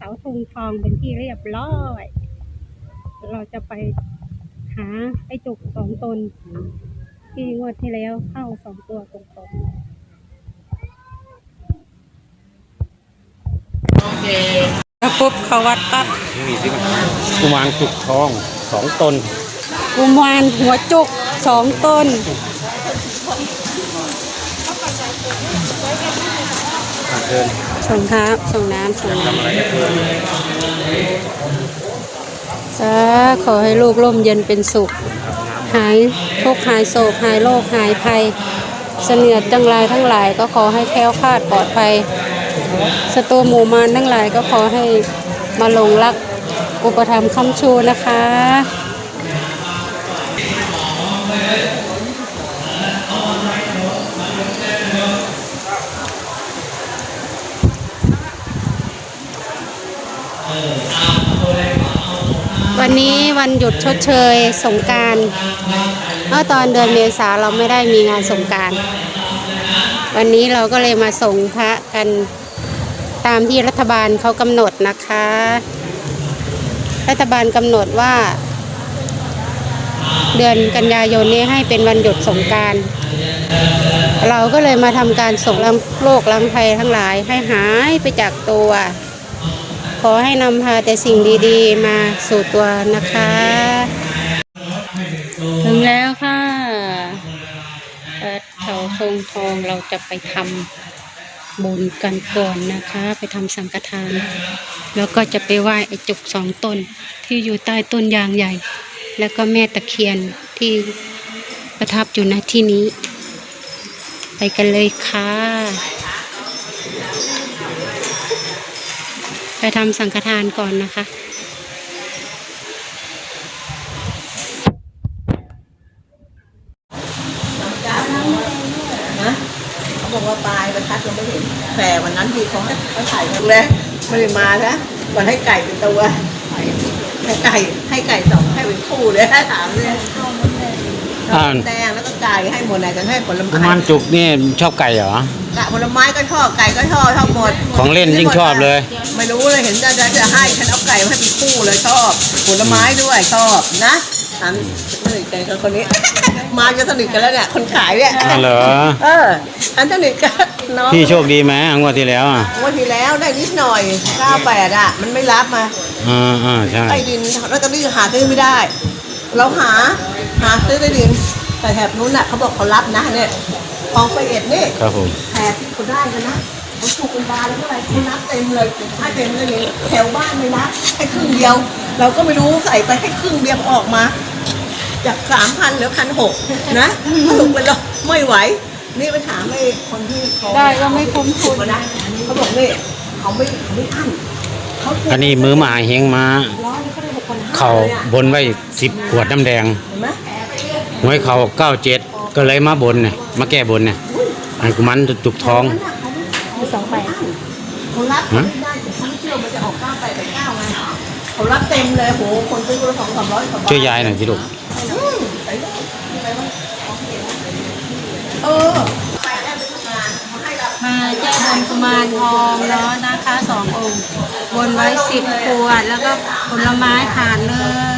เสาธงทองเป็นที่เรียบร้อย เราจะไปหาไอ้จุกสองตน ที่งวดที่แล้วเข้าสองตัวตรงๆแล้วปุ๊บเขาวัดปั๊บนี่สิกุมารจุกทองสองตน กุมารหัวจุกสองต้นอะ เชิญส่งครับส่งน้ำส่งน้ทำอะไรก็เชิญำสาขอให้ลูกร่มเย็นเป็นสุข หายทุกข์หายโศกหายโรคหายภัย เสนียดจังลายทั้งหลายก็ขอให้แคล้วคลาดปลอดภัยสตรูหมู่มารทั้งหลายก็ขอให้มาหลงรักอุปถัมคำชูนะคะ วันนี้วันหยุดชดเชยสงการเมื่อตอนเดือนเมษาเราไม่ได้มีงานสงการ วันนี้เราก็เลยมาส่งพระกันตามที่รัฐบาลเขากำหนดนะคะ รัฐบาลกำหนดว่า เดือนกันยายนนี้ให้เป็นวันหยุดสงการ เราก็เลยมาทำการส่งล้างโรคล้างภัยทั้งหลายให้หายไปจากตัว ขอให้นำพาแต่สิ่งดีๆ มาสู่ตัวนะคะ ถึงแล้วค่ะวัดเขาทงทองเราจะไปทำบุญกันก่อนนะคะ ไปทำสังฆทาน แล้วก็จะไปไหว้ไอ้จุกสองต้น ที่อยู่ใต้ต้นยางใหญ่ แล้วก็แม่ตะเคียนที่ประทับอยู่ณที่นี้ ไปกันเลยค่ะ ไปทำสังฆทานก่อนนะคะนะเขาบอกว่าปลายประทัดเราไม่เห็นแต่วันนั้นที่เขาเขาถ่ายครั้งแรกไม่ได้มานะก่อนให้ไก่เป็นตัวให้ไก่ให้ไก่สองให้เป็นคู่เลยถามเลย อ่าแดงแล้วก็ไก่ให้หมดไหนกันให้ผลกุไม้มารจุกนี่ชอบไก่เหรอ กะผลไม้ก็ชอบไก่ก็ชอบชอบหมดของเล่นยิ่งชอบเลย ไม่รู้เลยเห็นจะจะให้ฉันเอาไก่มาให้เป็นคู่เลยชอบผลไม้ด้วยชอบนะถามสนิทกันกับคนนี้ มาจะสนิทกันแล้วเนี่ยคนขายเนี่ยอ๋อเหรอ เออฉันสนิทกันน้อง พี่โชคดีไหมงวดที่แล้วอะงวันที่แล้วได้นิดหน่อย98อะ มันไม่รับมาอ่าอ่าใช่ใต้ดินลอตเตอรี่หาซื้อไม่ได้ เราหา หาซื้อใต้ดินแต่แถบนู้นน่ะเขาบอกเขารับนะเนี่ยคลองไปเอ็ดนี่ครับผมแถบที่เขาได้กันนะเขาถูกกันบานแล้วเท่าไหร่เขารับเต็มเลยให้เต็มเลยนี่แถวบ้านไม่รับให้ครึ่งเดียว เราก็ไม่รู้ใส่ไปให้ครึ่งเดียวออกมา จากสามพันเหลือพันหกนะถูกไปแล้วไม่ไหว นี่ไปถามไอ้คนที่เขาได้ก็ไม่คุ้มทุนเขานะเขาบอกนี่เขาไม่เขาไม่อั้นเขาถูกอันนี้มือหมาเฮงมาร้อยนี่เขาได้หกพันห้าเขาลยอะบนไว้สิบขวดน้ำแดง เห็นไหม หวยเขาเก้าเจ็ดก็เลยมาบนเนี่ยมาแก้บนเนี่ยอันกุมารจุกทองมีสองแปดเขารับไม่ได้แต่เขาไม่เชื่อมันจะออกเก้าไปแต่เก้าไงเขารับเต็มเลยโหคนซื้อคนละสองสามร้อยกว่าบาทช่วยยายหน่อยสิลูกอืมไปเลยไปเลยเออไปได้ไปทำงานมาให้เรามาแก้บนกุมารทองเนาะนะคะสององค์ บนไว้สิบขวดแล้วก็ผลไม้ถาดหนึ่ง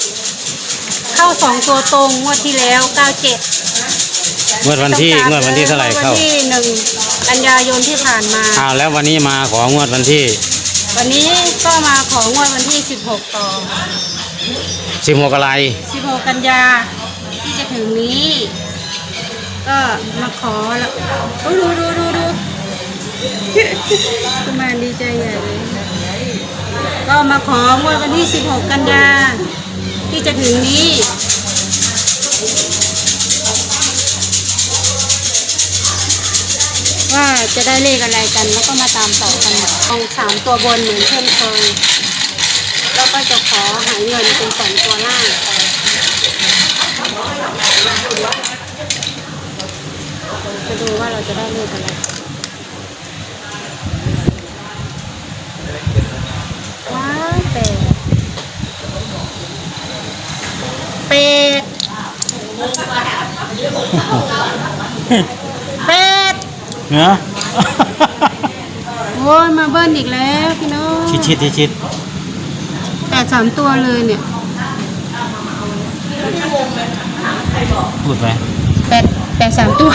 เข้าสองตัวตรงงวดที่แล้วเก้าเจ็ดๆงวดวันที่งวดวันที่เท่าไหร่เข้าวันที่หนึ่งกันยายนที่ผ่านมาอ้าวแล้ววันนี้มาของงวดวันที่ วันนี้ก็มาของงวดวันที่16ต่อสิบหกอะไร16กันยาที่จะถึงนี้ ก็มาขอแล้วโอ้ดูดูดูดูกุมารดีใจใหญ่เลย ก็มาของวดวันที่16กันยาที่ จะถึงนี้ว่าจะได้เลขอะไรกันแล้วก็มาตามต่อกันเอาสามตัวบนเหมือนเช่นเคยแล้วก็จะขอหายเงินเป็นสองตัวล่างจะดูว่าเราจะได้เลขอะไร ว้าวเป็ดเป็ด เป็ดเนาะโอ้ยมาเบิ้ลอีกแล้วพี่น้องชิดชิดชิดชิดแปดสามตัวเลยเนี่ยพูดไปแปดแปดสามตัว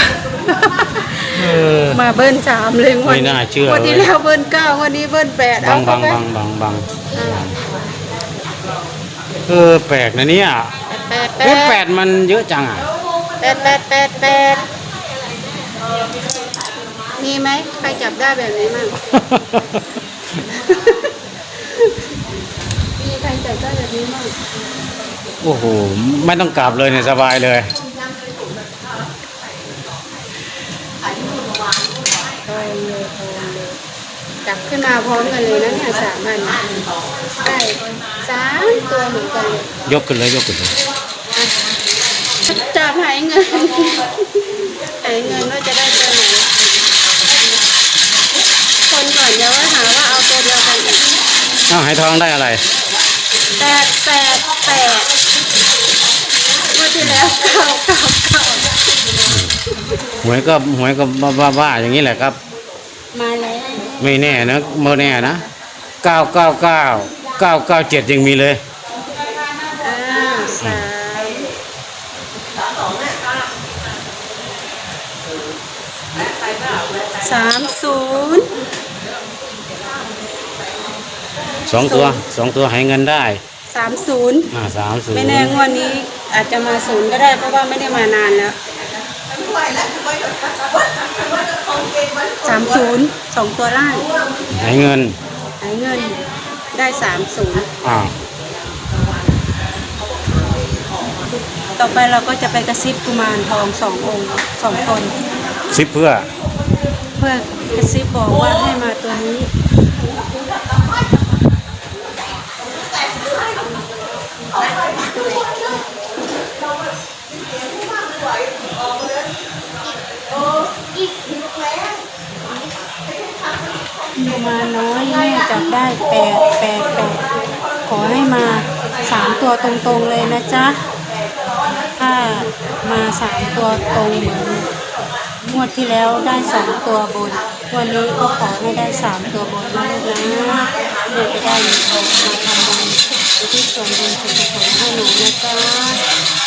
เออ มาเบิ้ลสามเลยงวดไม่น่าเชื่อวันที่เลยแล้วเบิ้ลเก้าวันนี้เบิ้ลแปดบัเอางเข้าบังไปบังบังบังอ่าเออแปลกนะเนี่ยแปดแปเอ๊ะดแปดมันเยอะจังอะ แปดแปดแปดแปดมีไหมใครจับได้แบบนี้มั่ง มีใครจับได้แบบนี้มั่ง โอ้โห ไม่ต้องกลับเลยเนี่ยสบายเลยโอนเลยโอนเลยจับขึ้นมาพร้อมกันเลยนะเนี่ยสามอันได้สามตัวเหมือนกันเลยยกขึ้นเลยยกขึ้นเลยจับหายเงินหายเงินว่าจะได้ตัวไหนคนก่อนอย่าว่าหาว่าเอาตัวเดียวกันอีกเอ้าหายทองได้อะไรแปดแปดแปดเมื่อที่แล้วเก้าเก้าเก้าหวยก็หวยก็บ้าบ้าบ้าอย่างนี้แหละครับ มาแล้วไม่แน่นะเมื่อแน่นะเก้าเก้าเก้าเก้าเก้าเจ็ดยังมีเลย อ้าวสาม สามศูนย์สองตัวสองตัวหายเงินได้สามศูนย์อ่าสามศูนไม่ย์แน่งวดนี้อาจจะมาศูนย์ก็ได้เพราะว่าไม่ได้มานานแล้วสามศูนย์สองตัวล่างหายเงินหายเงินได้สามศูนย์อ่าต่อไปเราก็จะไปกระซิบกุมารทองสององค์สองตนซิปเพื่อเพื่อกระซิบบอกว่าให้มาตัวนี้มาน้อยแม่จับได้แปดแปดแปดขอให้มาสามตัวตรงๆเลยนะจ๊ะถ้ามาสามตัวตรงเหมือน งวดที่แล้วได้สองตัวบน วันนี้ก็ขอให้ได้สามตัวบนนะลูกนะเพื่อจะได้มีทองมาทำบุญที่ส่วนบุญส่วนกุศลให้หนูนะจ๊ะ